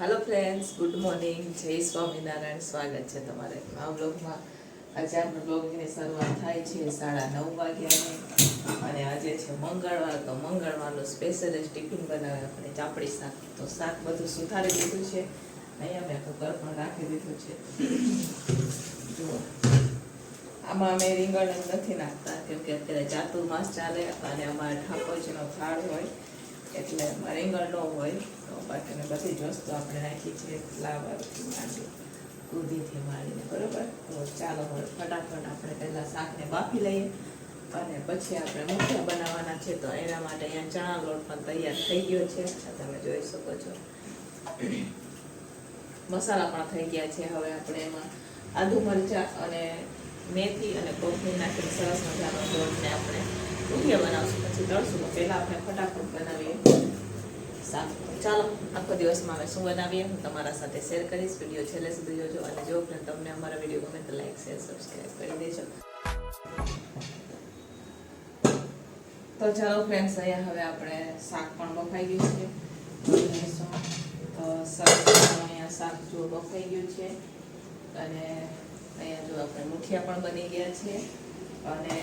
હાલો friends good morning જય સ્વામિનારાયણ. સ્વાગત છે તમારે આ બ્લોગમાં આજે આપણે બ્લોગની શરૂઆત થાય છે સાડા નવ વાગ્યાની. અને આજે છે મંગળવાર, તો મંગળવારનું સ્પેશિયલ ટિફિન બનાવે આપણે ચાપડી શાક. તો શાક બધું સુધારી દીધું છે. અહીંયા મેં કુકર પણ રાખી દીધું છે. જુઓ આમાં અમે રીંગણ નથી નાખતા, કેમ કે અત્યારે ચાતુર્માસ ચાલે અને અમારે ઠાકોરજીનો થાળ હોય. એટલે રીંગણ હોય, તો બાકીને બધી જ વસ્તુ આપણે નાખી છે ફ્લાવરથી માંડી દૂધીથી માંડીને, બરાબર? તો ચાલો હવે ફટાફટ આપણે પહેલાં શાકને બાફી લઈએ અને પછી આપણે મુઠિયા બનાવવાના છે. તો એના માટે અહીંયા ચણા લોટ પણ તૈયાર થઈ ગયો છે. તમે જોઈ શકો છો. મસાલા પણ થઈ ગયા છે. હવે આપણે એમાં આદુ મરચાં અને મેથી અને કોથમીર નાખીને સરસ મજાનો લોટને આપણે છેલ્લે સુધી જોજો અને જો તમને તો લાઈક શેર ચાલો ફ્રેન્ડ્સ અહીંયા હવે આપણે શાક પણ બફાઈ ગયું છે. તો શાક જો બફાઈ ગયું છે. અને અહીંયા જો આપણે મુઠિયા પણ બની ગયા છે. અને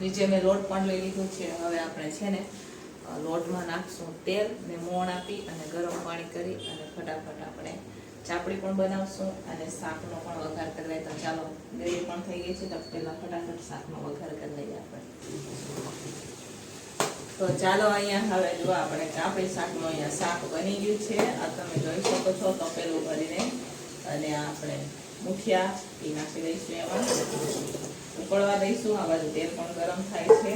નીચે મેં લોટ પણ લઈ લીધું છે. હવે આપણે છે ને લોટમાં નાખશું તેલ, ને મોણ આપી અને ગરમ પાણી કરી અને ફટાફટ આપણે ચાપડી પણ બનાવશું અને શાકનો પણ વઘાર કરી લઈએ. તો ચાલો, ગ્રેવી પણ થઈ ગઈ છે, તો પહેલાં ફટાફટ શાકનો વઘાર કરી લઈએ આપણે. તો ચાલો અહીંયા હવે જો આપણે ચાપડી શાકનું અહીંયા શાક બની ગયું છે. આ તમે જોઈ શકો છો તપેલું ભરીને. અને આપણે મુઠિયા એ નાખી દઈશું એમાં. ઉકળવા દઈશું. આ બાજુ તેલ પણ ગરમ થાય છે.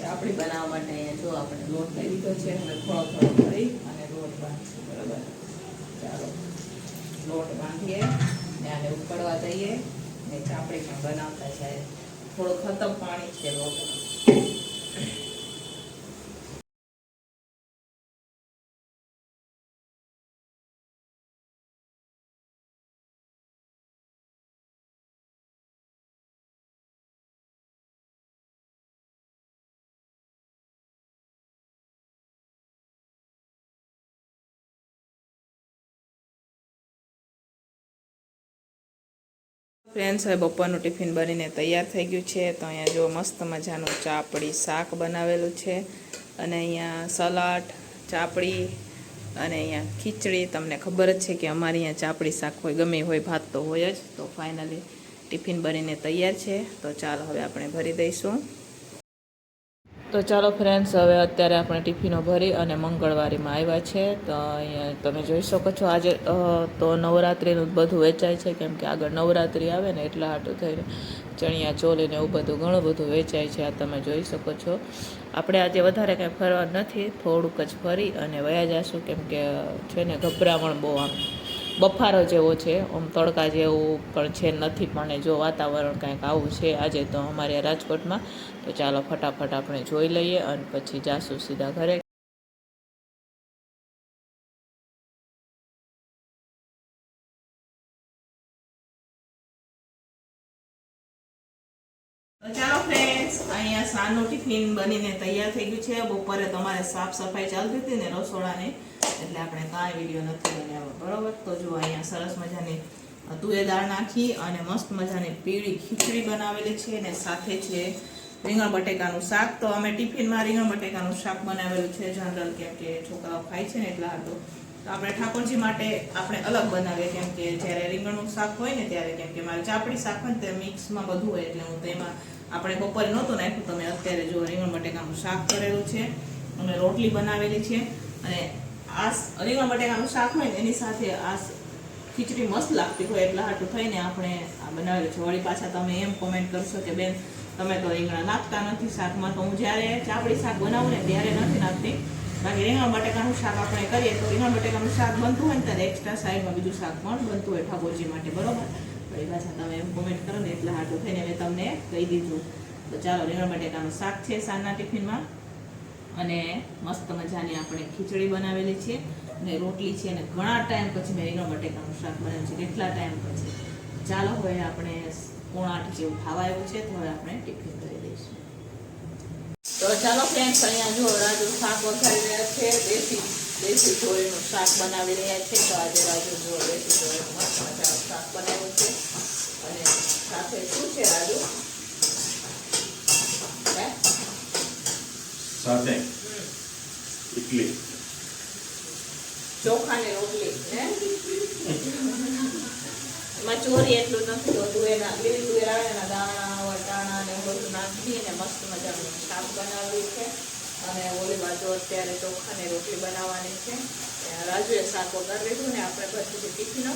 ચાપડી બનાવવા માટે અહીંયા જો આપણે લોટ લઈ લીધો છે, હવે થોડો થોડો કરી અને લોટ બાંધીશું, બરાબર? ચાલો. લોટ બાંધીએ ને આને ઉકળવા દઈએ. ને ચાપડી પણ બનાવતા જાય. થોડું ખતમ પાણી છે લોટમાં. ફ્રેન્ડ્સ હવે બપોરનું ટિફિન બનીને તૈયાર થઈ ગયું છે. તો અહીંયા જો મસ્ત મજાનું ચાપડી શાક બનાવેલું છે. અને અહીંયા સલાડ, ચાપડી અને અહીંયા ખીચડી. તમને ખબર જ છે કે અમારી અહીંયા ચાપડી શાક હોય, ગમે હોય, ભાત તો હોય જ. તો ફાઇનલી ટિફિન બનીને તૈયાર છે. તો ચાલો હવે આપણે ભરી દઈશું. તો ચાલો ફ્રેન્ડ્સ હવે અત્યારે આપણે ટિફિનો ભરી અને મંગળવારીમાં આવ્યા છે. તો અહીંયા તમે જોઈ શકો છો આજે તો નવરાત્રિનું બધું વેચાય છે, કેમ કે આગળ નવરાત્રિ આવે ને એટલા હાટું થઈને ચણિયા ચોલી ને એવું બધું ઘણું બધું વેચાય છે, આ તમે જોઈ શકો છો. આપણે આજે વધારે કાંઈ ફરવા નથી, થોડુંક જ ફરી અને વયા જશું, કેમ કે છે ને, ગભરામણ બહુ આમ. બફારો જેવો છે. આમ તડકા જેવું પણ છે નથી, પણ જો વાતાવરણ કાંઈક આવું છે, આજે તો અમારે રાજકોટમાં. તો ચાલો ફટાફટ આપણે જોઈ લઈએ અને પછી જાશું સીધા ઘરે. તો ચાલો ફ્રેન્ડ્સ અહીંયા સાંજનું ટિફિન બનીને તૈયાર થઈ ગયું છે. બપોરે તમારે સાફ સફાઈ ચાલતી હતી ને રસોડાને, એટલે આપણે કાંઈ વીડિયો નથી બનાવ્યો બરોબર? તો જો અહીંયા સરસ મજાની તુએ દાળ નાખી અને મસ્ત મજાની પીળી ખીચડી બનાવેલી છે અને સાથે છે રીંગણ બટેકાનું શાક. તો અમે ટિફિનમાં રીંગણ બટેકાનું શાક બનાવેલું છે. જનરલ કેમ કે છોકરાઓ ખાય છે ને એટલા હાટું તો આપણે ઠાકોરજી માટે આપણે અલગ બનાવીએ, કેમ કે જ્યારે રીંગણનું શાક હોય ને ત્યારે, કેમ કે મારે ચાપડી શાક હોય ને તે મિક્સમાં બધું હોય, એટલે હું તેમાં આપણે બપોરે નહોતું નાખ્યું તમે અત્યારે જો રીંગણ બટેકાનું શાક કરેલું છે અને રોટલી બનાવેલી છે, અને આ રીંગણ બટેકાનું શાક હોય ને એની સાથે આ ખીચડી મસ્ત લાગતી હોય, એટલા હાટું થઈને આપણે આ બનાવેલું છે. વળી પાછા તમે એમ કોમેન્ટ કરશો કે બેન, તમે તો રીંગણા નાખતા નથી શાકમાં, તો હું જ્યારે ચાપડી શાક બનાવું ને ત્યારે નથી નાખતી. બાકી રીંગણ બટેકાનું શાક આપણે કરીએ તો રીંગણ બટેકાનું શાક બનતું હોય ને ત્યારે એક્સ્ટ્રા સાઈડમાં બીજું શાક પણ બનતું હોય ઠાકોરજી માટે, બરોબર? એ પાછા તમે એમ કોમેન્ટ કરો ને એટલા હાટું થઈને મેં તમને કહી દીધું. તો ચાલો રીંગણ બટેકાનું શાક છે સાંજના ટિફિનમાં. અને મસ્ત મજાની આપણે ખીચડી બનાવેલી છે અને રોટલી છે અને ઘણા ટાઈમ પછી મેં રીંગણ બટેકાનું શાક બનાવ્યું છે, કેટલા ટાઈમ પછી. ચાલો, હવે આપણે પોણા જેવું ખાવા આવ્યું છે તો હવે આપણે ટિફિન કરી દઈશું. તો ચાલો ફ્રેન્ડ્સ અહીંયા જો રાજુ શાક વઘારી રહ્યા છે દેશી દેશી ચોળીનું શાક બનાવી રહ્યા છે. તો આજે રાજુ જો દેશી ઢોળીનું મસ્ત મજાનું શાક બનાવ્યું છે. અને સાથે શું છે રાજુ? સાથે. ઇડલી ચોખાની રોટલી એમાં ચોરી એટલું નથી હોતું એના લીલી તુવેરાના દાણા વટાણા ને એવું બધું નાખીને મસ્ત મજાનું શાક બનાવ્યું છે. અને ઓલી બાજુ અત્યારે ચોખાને રોટલી બનાવવાની છે. રાજુએ શાક વગર લીધું ને આપણે પછી ટિફિનો.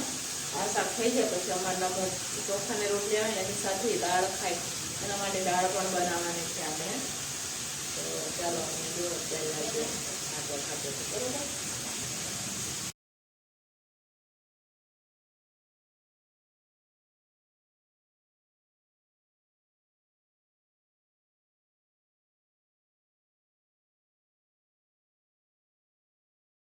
આ શાક થઈ જાય પછી અમારે ચોખાને રોટલી આવે એની સાથે દાળ ખાય